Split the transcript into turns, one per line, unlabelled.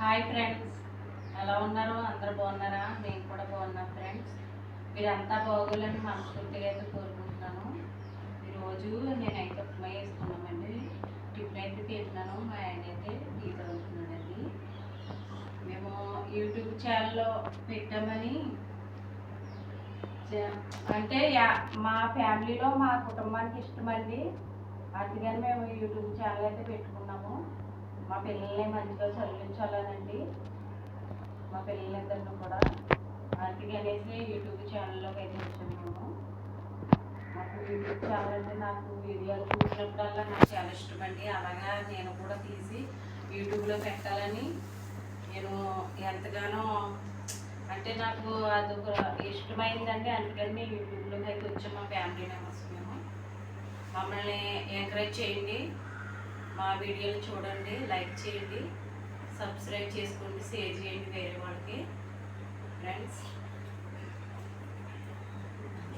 Hi friends ఎలా ఉన్నారు? అందరు బాగున్నారా? నేను కూడా బాగున్నా ఫ్రెండ్స్ మీరంతా బాగోలని మనస్ఫూర్తిగా అయితే కోరుకుంటున్నాను. ఈరోజు నేనైతే ఉప్మా వేసుకున్నామండి టిఫిన్ అయితే తింటున్నాను. మా ఆయన అయితే టీ తాగుతున్నాడండి. మేము యూట్యూబ్ ఛానల్లో పెట్టామని చ- అంటే యా- మా ఫ్యామిలీలో మా కుటుంబానికి ఇష్టమండి. అందుకని మేము యూట్యూబ్ ఛానల్ అయితే పెట్టుకున్నాము. మా పిల్లల్ని మంచిగా చదివించాలనండి. మా పిల్లలిద్దరిని కూడా. అందుకనేసి యూట్యూబ్ ఛానల్లోకి అయితే వచ్చాము మేము నాకు యూట్యూబ్ ఛానల్ అంటే నాకు వీడియోలు చూసినప్పుడల్లా నాకు చాలా ఇష్టమండి. అలాగా నేను కూడా తీసి యూట్యూబ్లో పెట్టాలని నేను ఎంతగానో అంటే నాకు అదొక ఇష్టమైందండి. అందుకని యూట్యూబ్లోకి అయితే వచ్చాము మా ఫ్యామిలీ మెంబర్స్ మేము. మమ్మల్ని ఎంకరేజ్ చేయండి. మా వీడియోలు చూడండి లైక్ చేయండి సబ్స్క్రైబ్ చేసుకోండి షేర్ చేయండి వేరే వాళ్ళకి.